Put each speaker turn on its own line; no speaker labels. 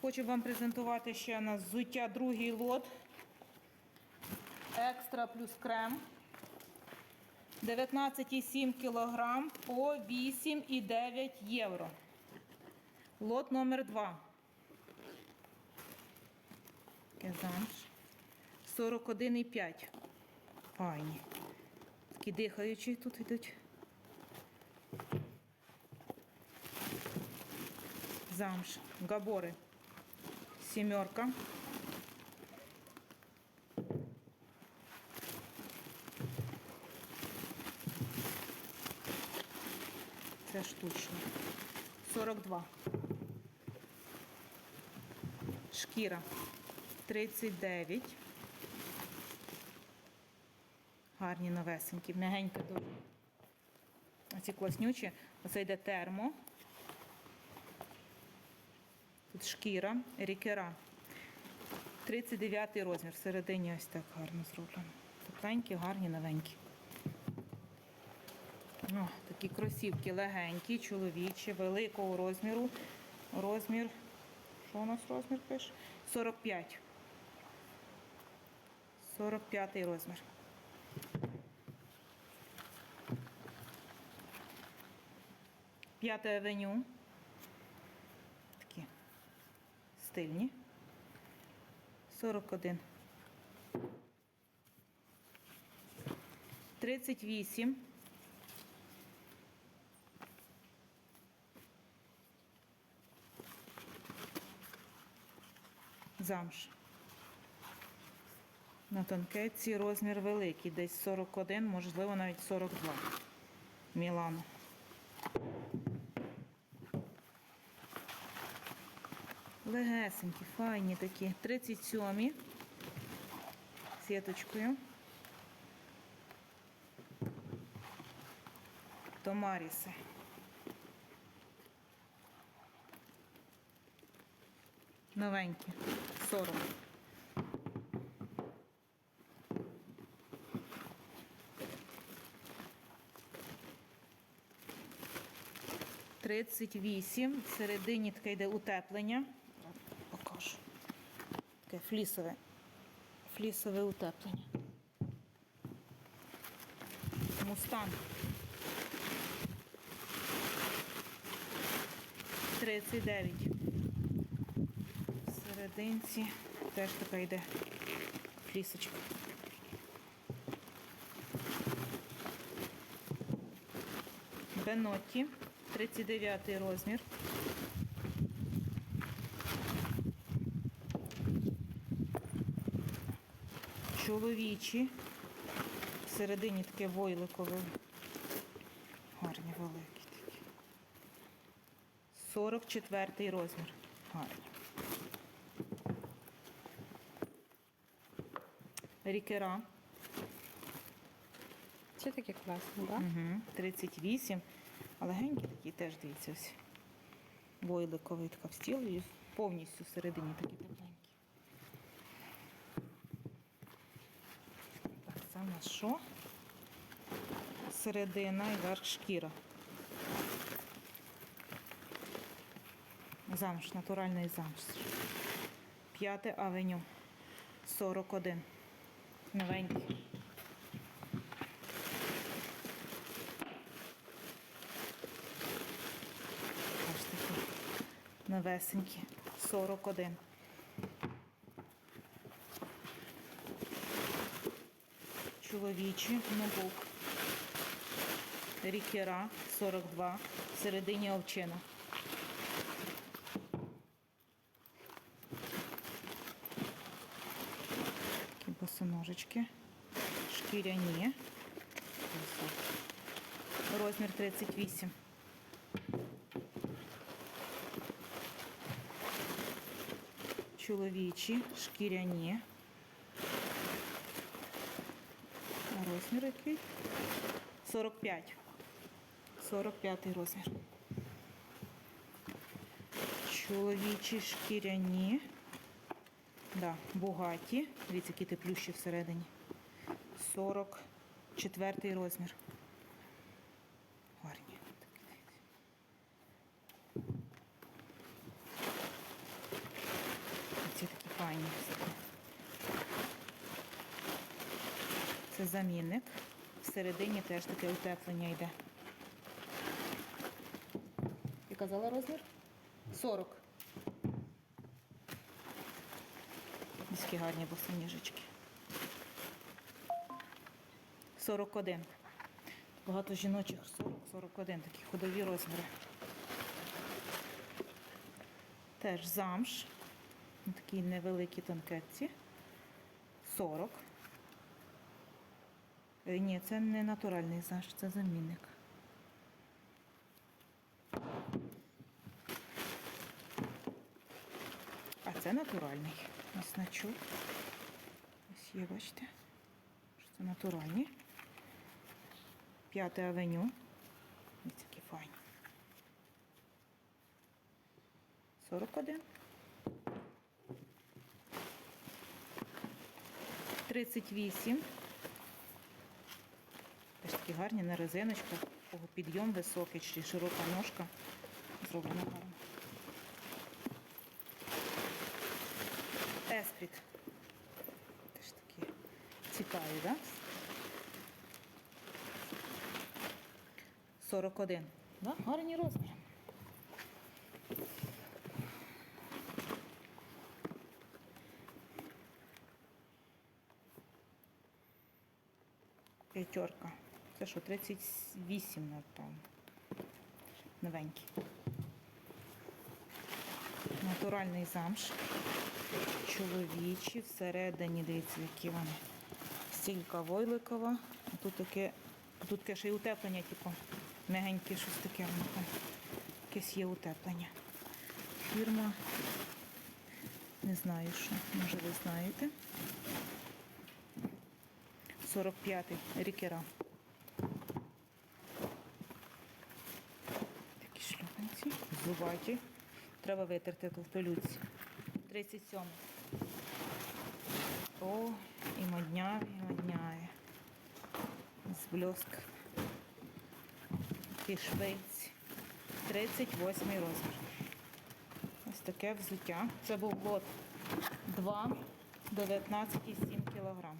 Хочу вам презентувати ще на взуття другий лот. Екстра плюс крем. 19,7 кг по 8,9 євро. Лот номер 2. Кезанж. 41,5. Файні. Такі дихаючі тут йдуть. Замш. Габори. Сімерка. Це штучно. 42. Шкіра. 39. Гарні новесенькі, м'ягенькі дуже. Оці класнючі. Оце йде термо. Тут шкіра, рікера. 39 розмір. Всередині ось так гарно зроблено. Тепленькі, гарні, новенькі. О, такі кросівки легенькі, чоловічі, великого розміру. Розмір. Що у нас розмір пише? 45. 45 розмір. П'яте авеню. Такі стильні. 41. 38. Замш. На тонкеці розмір великий, десь 41, можливо, навіть 42. Мілано. Легесенькі, файні такі. 37 сіточкою. Томаріси. Новенькі. 40. Тридцять вісім. Всередині таке йде утеплення. Таке флісове. Флісове утеплення. Мустанг. 39. Всерединці теж така йде флісочка. Бенотті, 39 розмір. Чоловічі. Всередині таке войликове. Гарні великі такі. 44 розмір. Гарні. Рікера.
Це таке класно, так?
Угу. 38. А легенькі такі теж дивіться ось. Войликовий така в і повністю всередині такі тепленькі. Так, це в нас що? Середина і верх шкіра. Замш, натуральний замш. П'яте авеню. 41. Новенький. Аж такі новесенькі. 41. Чоловічі нобук. Рікера 42. Всередині овчина. Такі босоножечки. Шкіряні. Розмір 38. Чоловічі, шкіряні. А розмір який? 45. 45 розмір. Чоловічі шкіряні. Да, бугаті. Дивіться, які теплющі всередині. 44 розмір. Гарні. Такі, дивіться. файні. Це замінник. Всередині теж таке утеплення йде. І казала розмір? 40. Міські гарні босоніжечки. 41. Багато жіночих 40-41, такі ходові розміри. Теж замш. Такі невеликі тонкетці. 40. Е, Ні, це не натуральний замш, це замінник. А це натуральний. Ось. Ось є, бачите, що це натуральні. П'яте авеню. Ось такі файні. 41. 38. Такі гарні на резиночках. Підйом високий чи широка ножка. Зроблено гарно. Еспріт. Теж такі цікаві, так? Да? 41. Да? Гарні розміри. П'ятерка. Це що, 38, напевно. Новенький. Натуральний замш. Чоловічі. Всередині, дивіться, які вони. Стілька войликова. Тут таке, тут таке ще й утеплення, типу, мягеньке щось таке. Якесь є утеплення. Фірма. Не знаю що. Може ви знаєте. 45-й рікера. Такі шлюпанці. Треба витерти тут пилюці. 37. О, і модняє, і модняє. З бльоск. І швейць. 38 розмір. Ось таке взуття. Це був лот 2, 19,7 кілограм.